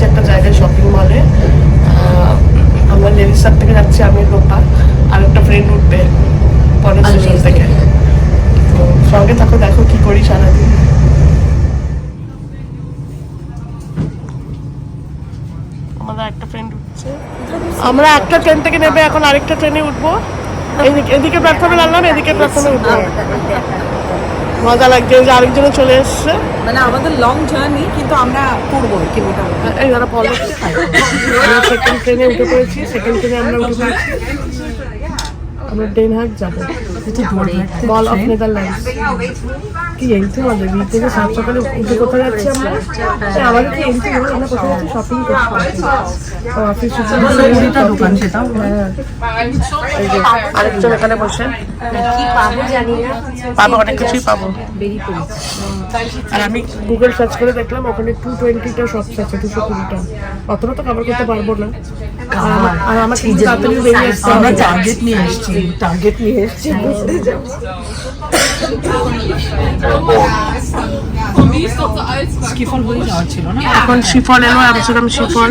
যাচ্ছি একটা জায়গায় শপিং মলে আমরা লেডিসার থেকে যাচ্ছি আমি রূপা আর একটা ফ্রেন্ড উঠবে পরের স্টেশন থেকে। তো সঙ্গে থাকো দেখো কি করি সারাদিন। আমাদের একটা ফ্রেন্ড উঠছে। আমরা একটা ট্রেন থেকে নেবে এখন আরেকটা ট্রেনে উঠবো। এদিকে এদিকে প্ল্যাটফর্মে নামলাম এদিকে প্ল্যাটফর্মে উঠবো। মজা লাগছে যে আরেকজন চলে এসছে। মানে আমাদের লং জার্নি কিন্তু আমরা করব কি মোটামুটি। এই যারা বলো সেকেন্ড ট্রেনে উঠে পড়েছি সেকেন্ড ট্রেনে আমরা উঠে পড়েছি। আমরা ডেনহাগ যাব। Mall of Netherlands. কি এই তো আমাদের বিয়ে থেকে সাত সকালে উঠে কোথায় যাচ্ছি আমরা? আমাদের কি এই তো আমরা কোথায় যাচ্ছি? শপিং করতে অফিস দোকান সেটা হ্যাঁ। আরেকজন এখানে বসে। কি পাবো জানি না। পাবো অনেক কিছুই পাবো। আর আমি গুগল সার্চ করে দেখলাম ওখানে টু টোয়েন্টিটা শপস আছে দুশো কুড়িটা অতটা তো কভার করতে পারব না। আর আমার- তাড়াতাড়ি বেরিয়ে আমরা টার্গেট নিয়ে এসেছি। টার্গেট নিয়ে এসেছি বুঝতে যাব। না? এখন শিফল এলো ভাবছিলাম শিফল।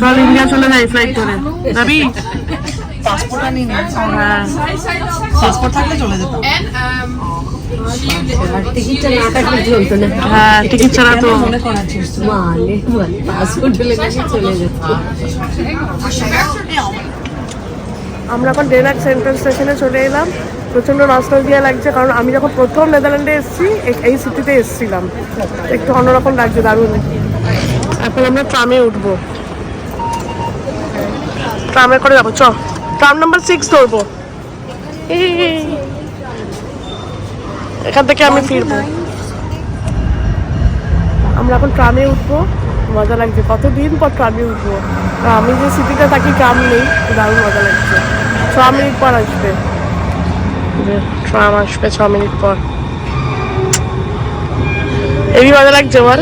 চল ইন্ডিয়া চলে যাই ফ্লাইট ধরে যাবি? পাসপোর্টটা নিয়ে হ্যাঁ। পাসপোর্ট থাকলে চলে কাটলে চলতো না। হ্যাঁ টিকিট ছাড়া তো। মনে করাচ্ছিস মানে মানে পাসপোর্ট চলে যেত। আমরা এখন ডেনাক সেন্ট্রাল স্টেশনে চলে এলাম। প্রচণ্ড নস্টালজিয়া লাগছে, কারণ আমি যখন প্রথম নেদারল্যান্ডে এসেছি, এই সিটিতে এসেছিলাম। একটু অন্যরকম লাগছে, দারুণ। এখন আমরা ট্রামে উঠবো। ট্রামে করে যাব, চ। ট্রাম নাম্বার সিক্স ধরবো। এখান থেকে আমি ফিরবো। আমরা এখন ট্রামে উঠবো। মজা লাগছে। কতদিন পর ট্রামে উঠবো? আমি যে সিটিতে থাকি ট্রাম নেই দারুণ মজা লাগছে। ছ মিনিট পর আসবে। ট্রাম আসবে ছ মিনিট পর। এই মজা লাগছে বল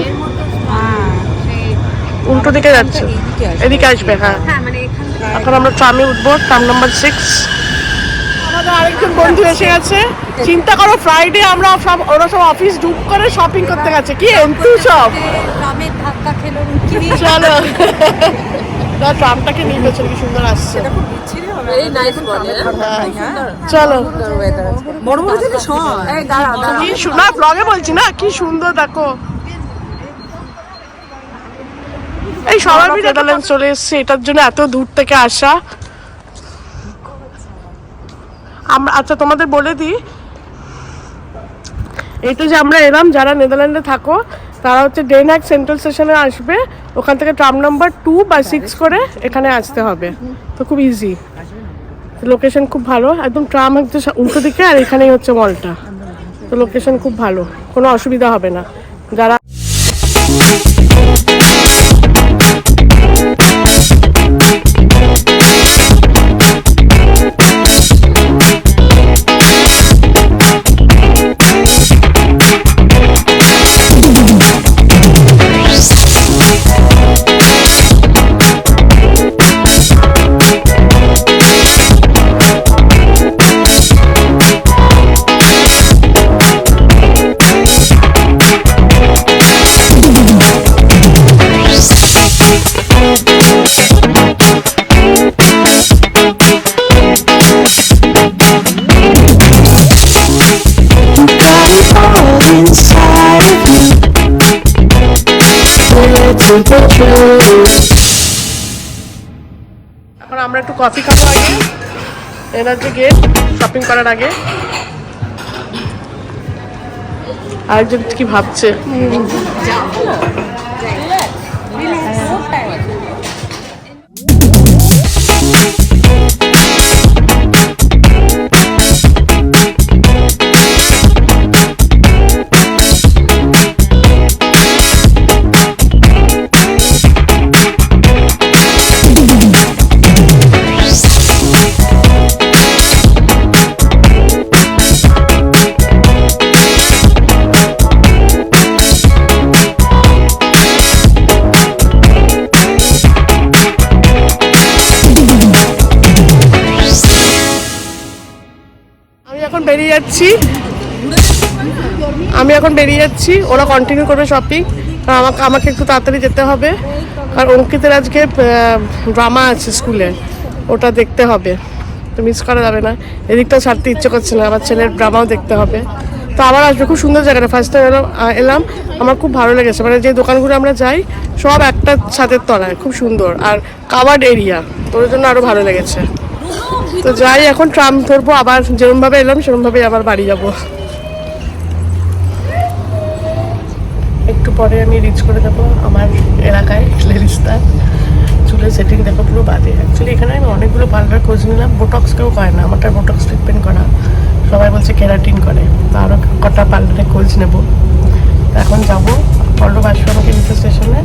উল্টো দিকে যাচ্ছে। এদিকে আসবে হ্যাঁ। হ্যাঁ মানে এখন আমরা ট্রামে উঠবো ট্রাম নাম্বার সিক্স আমাদের আরেকজন বন্ধু এসে গেছে। চিন্তা করো ফ্রাইডে আমরা সব ওরা সব অফিস ডুব করে শপিং করতে গেছে। কি এন্টু সব? ধাক্কা খেলো চলো। না ট্রামটাকে নিয়ে গেছে কি সুন্দর আসছে। এই নাইস বলে। চলো। বড় বড় জিনিস হয় এই দাঁড়া দাঁড়া। কি শু- ব্লগে বলছি না কি সুন্দর দেখো। এই সবাই মিলে নেদারল্যান্ড চলে এসছে এটার জন্য এত দূর থেকে আসা। আমরা আচ্ছা তোমাদের বলে দিই। এটা যে আমরা এলাম যারা নেদারল্যান্ডে থাকো তারা হচ্ছে ডেনহাক সেন্ট্রাল স্টেশনে আসবে। ওখান থেকে ট্রাম নাম্বার টু বা সিক্স করে এখানে আসতে হবে। তো খুব ইজি লোকেশন খুব ভালো। একদম ট্রাম হচ্ছে উল্টো দিকে আর এখানেই হচ্ছে মলটা তো লোকেশন খুব ভালো। কোনো অসুবিধা হবে না। যারা এখন আমরা একটু কফি খাব আগে। এনার্জি গেট শপিং করার আগে। আরেকজন কি ভাবছে? যাচ্ছি। আমি এখন বেরিয়ে যাচ্ছি। ওরা কন্টিনিউ করবে শপিং আমাকে আমাকে একটু তাড়াতাড়ি যেতে হবে। আর অঙ্কিতের আজকে ড্রামা আছে স্কুলে ওটা দেখতে হবে। তো মিস করা যাবে না। এদিকটাও ছাড়তে ইচ্ছে করছে না। আমার ছেলের ড্রামাও দেখতে হবে। তো আবার আসবে। খুব সুন্দর জায়গাটা। ফার্স্ট টাইম এলাম এলাম। আমার খুব ভালো লেগেছে। মানে যে দোকানগুলো আমরা যাই, সব একটা ছাদের তলায়। খুব সুন্দর। আর কাভার্ড এরিয়া তো ওর জন্য আরও ভালো লেগেছে। তো যাই, এখন ট্রাম ধরবো, আবার যেরমভাবে এলাম, সেরমভাবেই আবার বাড়ি যাব। একটু পরে আমি রিচ করে দেবো আমার এলাকায় লেরিস্তা চুলের সেটিং দেখো, পুরো বাজে। অ্যাকচুয়ালি এখানে আমি অনেকগুলো পার্লার খোঁজ নিলাম বোটক্স কেউ করে না, আমারটা বোটক্স ট্রিটমেন্ট করা। সবাই বলছে কেরাটিন করে, তো আরও কটা পার্লারে খোঁজ নেব। এখন যাব, পল্লব আসবে আমাকে স্টেশনে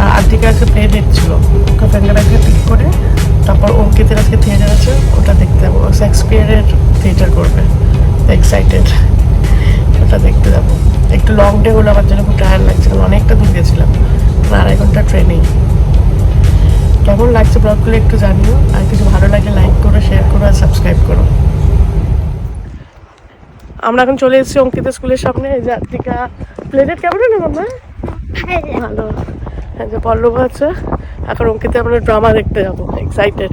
আর আর্থিকে আজকে প্লে দেখছিল। ওকে ব্যাগে পিক করে তারপর অঙ্কিতের আজকে থিয়েটার আছে, ওটা দেখতে যাব। শেক্সপিয়ারের থিয়েটার করবে। এক্সাইটেড ওটা দেখতে যাব। একটু লং ডে হলো, আমার জন্য খুব টায়ার লাগছে অনেকটা দূর গেছিলাম। আড়াই ঘণ্টা ট্রেনেই কেমন লাগছে ব্লগগুলো একটু জানিও। আর কিছু ভালো লাগে লাইক করো শেয়ার করো, আর সাবস্ক্রাইব করো। আমরা এখন চলে এসেছি অঙ্কিতা স্কুলের সামনে। এই যে প্লেনেট কেমন হলো মামা? ভালো। যে পল্লব আছে এখন অঙ্কিতে আমরা ড্রামা দেখতে যাব excited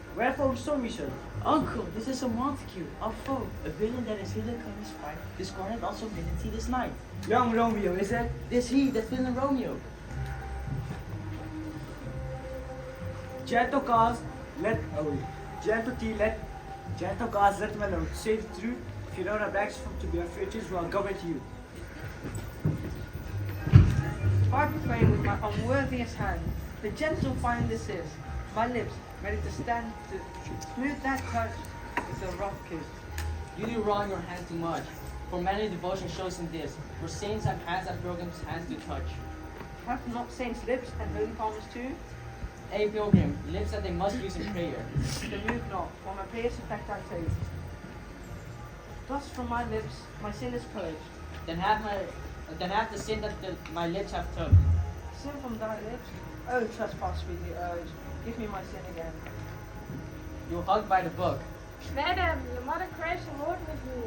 Wherefore storm you? Uncle, this is a Montague, our foe, a villain that is hidden in his fight, discarded also dignity this night. Young Romeo, is it? This he, that villain Romeo. Gentle cause, let oh, gentle tea, let gentle cause, let me alone. Say the truth. If you don't have access to be a futures, well, go with you. I proclaim with my unworthiest hand, the gentle find this is, my lips ready to stand to smooth that touch with a rough kiss. You do wrong your hand too much. For many devotion shows in this, for saints have hands that pilgrims' hands do touch. Have not saints lips and holy palms too? A pilgrim, lips that they must use in prayer. To move not, for my prayers effect I taste. Thus from my lips my sin is purged. Then have my then have the sin that the, my lips have took. Sin from thy lips, oh trespass sweetly urged, give me my sin again. You hug by the book. Madam, your mother craves a word with you.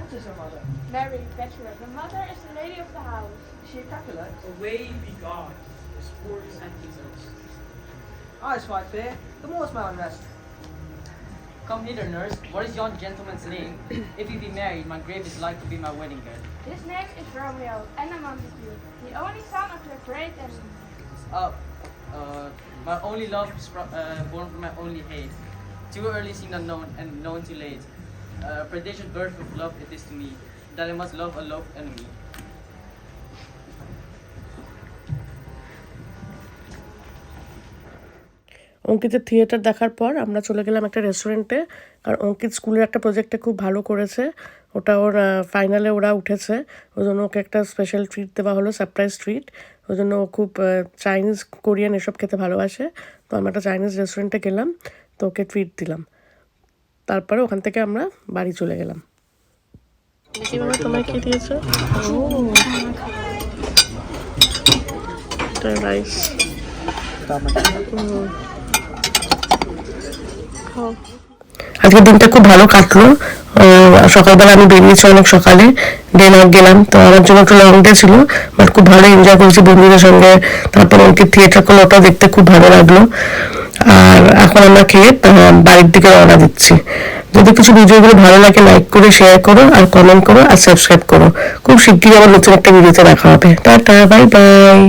What is her mother? Mary, Petra, the mother is the lady of the house. Is she a Capulet? Away be God, the spores and kisses. Eyes fight fair, the more's my unrest. Come hither, nurse. What is yon gentleman's name? if he be married, my grave is like to be my wedding bed. His name is Romeo and a Montague, the only son of the great and Uh, uh, my only love is fro- uh, born from my only hate. Too early seen unknown and known too late. Uh, prodigious birth of love it is to me, that I must love a loved enemy. অঙ্কিতের theatre দেখার পর আমরা চলে গেলাম একটা রেস্টুরেন্টে আর অঙ্কিত স্কুলের একটা প্রজেক্টে খুব ভালো করেছে। ওটা ওর ফাইনালে ওরা উঠেছে। ওই জন্য ওকে একটা স্পেশাল ট্রিট দেওয়া হলো সারপ্রাইজ ট্রিট ওই জন্য ও খুব চাইনিজ কোরিয়ান এসব খেতে ভালোবাসে। তো আমরা একটা চাইনিজ রেস্টুরেন্টে গেলাম তো ওকে ট্রিট দিলাম। তারপরে ওখান থেকে আমরা বাড়ি চলে গেলাম। তোমায় কি দিয়েছ? রাইস আজকের দিনটা খুব ভালো কাটলো। সকালবেলা আমি বেরিয়েছি অনেক সকালে। দেন গেলাম। তো আমার জন্য একটু লং ডে ছিল বাট খুব ভালো এনজয় করেছি বন্ধুদের সঙ্গে। তারপর অঙ্কিত থিয়েটার করল ওটাও দেখতে খুব ভালো লাগল। আর এখন আমরা খেয়ে বাড়ির দিকে রওনা দিচ্ছি। যদি কিছু ভিডিওগুলো ভালো লাগে লাইক করে শেয়ার করো, আর কমেন্ট করো, আর সাবস্ক্রাইব করো। খুব শিগগিরই আবার নতুন একটা ভিডিওতে দেখা হবে। Tata bye bye